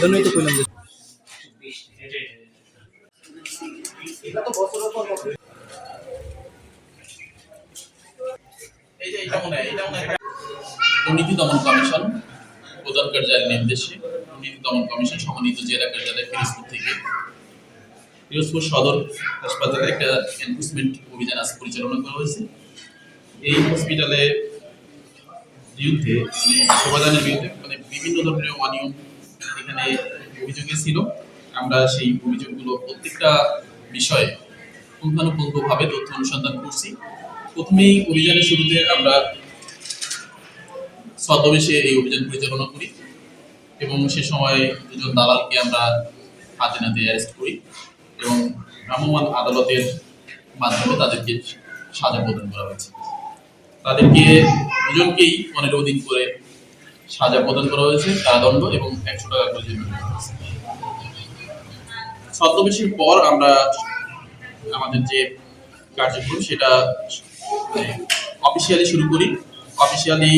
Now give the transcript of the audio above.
জন্যই তো কইলাম দুর্নীতি দমন কমিশন, প্রধান কার্যালয়ের নির্দেশে দুর্নীতি দমন কমিশন সমন্বিত জেলা কার্যালয় ফিরোজপুর থেকে ফিরোজপুর সদর হাসপাতালে একটা এনফোর্সমেন্ট অভিযান আজ পরিচালনা করা হয়েছে। এই হসপিটালে বিরুদ্ধে মানে সেবাদানের বিরুদ্ধে মানে বিভিন্ন ধরনের অনিয়ম এখানে অভিযোগে ছিল। আমরা সেই অভিযোগগুলো প্রত্যেকটা বিষয়ে পুঙ্খানুপুঙ্খভাবে তথ্য অনুসন্ধান করছি। প্রথমেই অভিযানের শুরুতে আমরা ছদ্মবেশে এই অভিযান পরিচালনা করি এবং সে সময় দুজন দালালকে আমরা হাতে নাতে অ্যারেস্ট করি এবং ভ্রাম্যমাণ আদালতের মাধ্যমে তাদেরকে সাজা প্রদান করা হয়েছে। তাদেরকে দুজনকেই পনেরো দিন করে সাজা প্রদান করা হয়েছে, কারাদণ্ড এবং একশো টাকা করে ছদ্মবেশের পর আমরা আমাদের যে কার্যক্রম, সেটা অফিসিয়ালি শুরু করি। অফিসিয়ালি